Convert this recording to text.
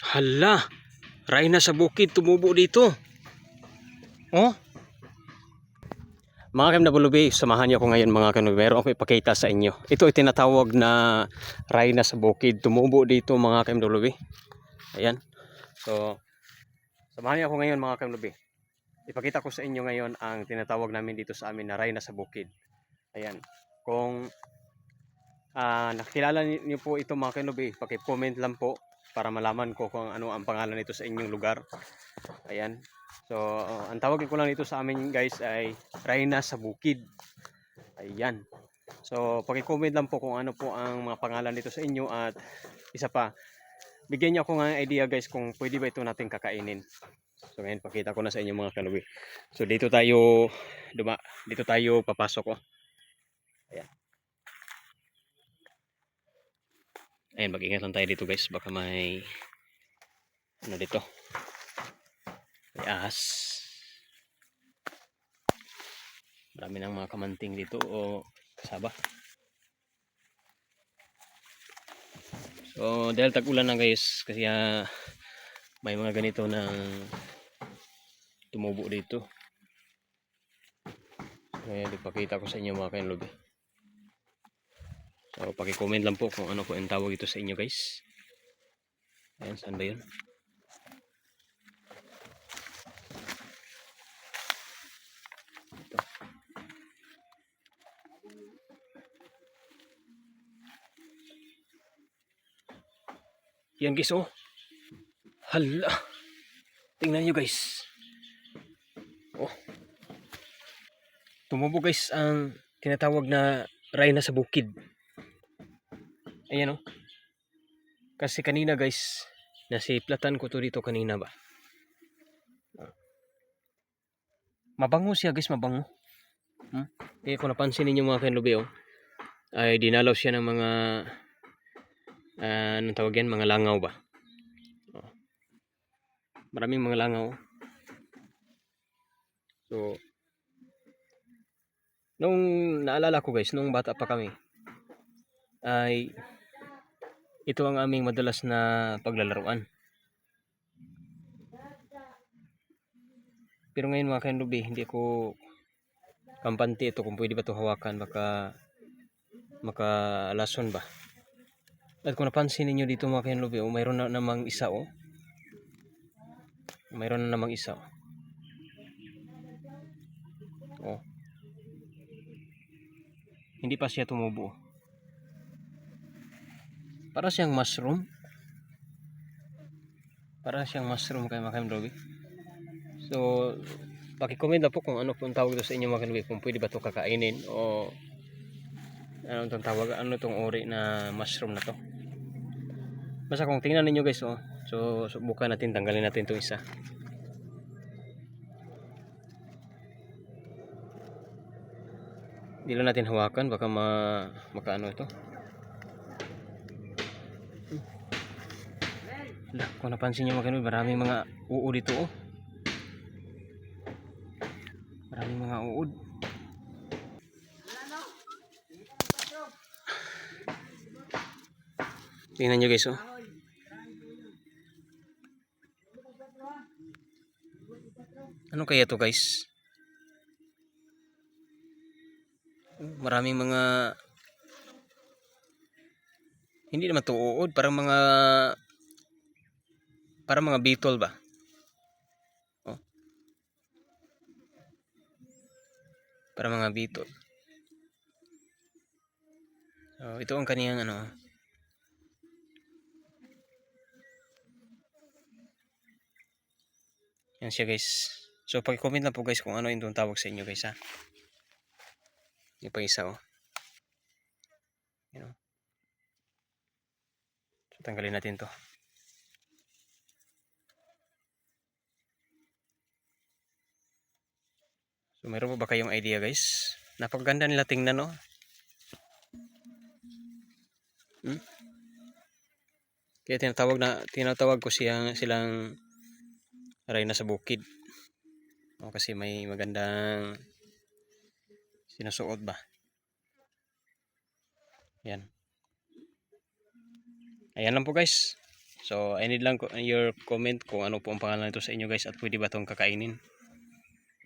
Hala, Rayna sa bukid tumubo dito. Oh. Mga Nabulubi, samahan niyo ako ngayon mga kanubi. Meron ako ipakita sa inyo. Ito ay tinatawag na Rayna sa bukid. Tumubo dito mga Nabulubi. Ayan. So, samahan niyo ako ngayon mga kanubi. Ipakita ko sa inyo ngayon ang tinatawag namin dito sa amin na Rayna sa bukid. Ayan. Kung ah nakilala niyo po ito mga kanubi, paki-comment lang po para malaman ko kung ano ang pangalan nito sa inyong lugar. Ayan. So, uh, ang tawag ko lang dito sa amin guys ay Rayna sa Bukid. Ayan. So, paki-comment lang po kung ano po ang mga pangalan dito sa inyo at isa pa, bigyan niyo ako ng idea guys kung pwede ba ito natin kakainin. So, ngayon pakita ko na sa inyo mga kalubi. So, dito tayo duma dito tayo papasok oh. Ayan. Ayan, mag-ingat lang tayo dito guys. Baka may ano dito. May ahas. Marami ng mga kamanting dito o kasaba. So, dahil tag-ulan na guys, kasi ah, may mga ganito na tumubo dito. Ngayon, ipakita ko sa inyo mga kainlobi. So, paki-comment lang po kung ano po ang tawag ito sa inyo guys. Ayan, saan ba yun? Yan guys, oh. Hala. Tingnan nyo guys. Oh. Tumubo guys ang tinatawag na rayna sa bukid. Ayan oh. Kasi kanina guys, nasiplatan ko to dito kanina ba. Mabango siya guys, mabango. Hmm? Kaya kung napansin ninyo mga kanlubi oh, ay dinalaw siya ng mga ah, anong tawag yan, mga langaw ba. Oh. Maraming mga langaw. oh. So, nung naalala ko guys, nung bata pa kami, ay ito ang aming madalas na paglalaruan. Pero ngayon mga kanlubi, hindi ko kampante ito kung pwede ba ito hawakan baka makalason ba. At kung napansin ninyo dito mga kanlubi, oh, mayroon na namang isa oh. Mayroon na namang isa oh. Oh. Hindi pa siya tumubo. Para siyang mushroom. Para siyang mushroom kay mga kanlubi. So, paki-comment na po kung ano po ang tawag sa inyo mga kanlubi. Kung pwede ba ito kakainin o ano itong tawag, ano itong uri na mushroom na to. Basta kung tingnan ninyo guys, oh, so subukan natin, tanggalin natin itong isa. Lang natin hawakan, baka ma, makaano ito. Kung napansin nyo mga kanil, maraming mga uod dito oh. Maraming mga uod. Tingnan nyo guys oh. Ano kaya to guys? Maraming mga hindi naman to uod, parang mga parang mga beetle ba? Oh. Parang mga beetle. So, ito ang kaniyang ano. Yan siya guys. So pag-comment lang po guys kung ano yung tawag sa inyo guys ha. Yung pa isa oh. Yan oh. So tanggalin natin to. So meron ba kayong idea guys? Napakaganda nila tingnan oh. Hmm? Kaya tinatawag na tinatawag ko siyang silang Rayna sa bukid. O, kasi may magandang sinusuot ba. Yan. Ayan lang po guys. So, I need lang your comment kung ano po ang pangalan nito sa inyo guys at pwede ba itong kakainin.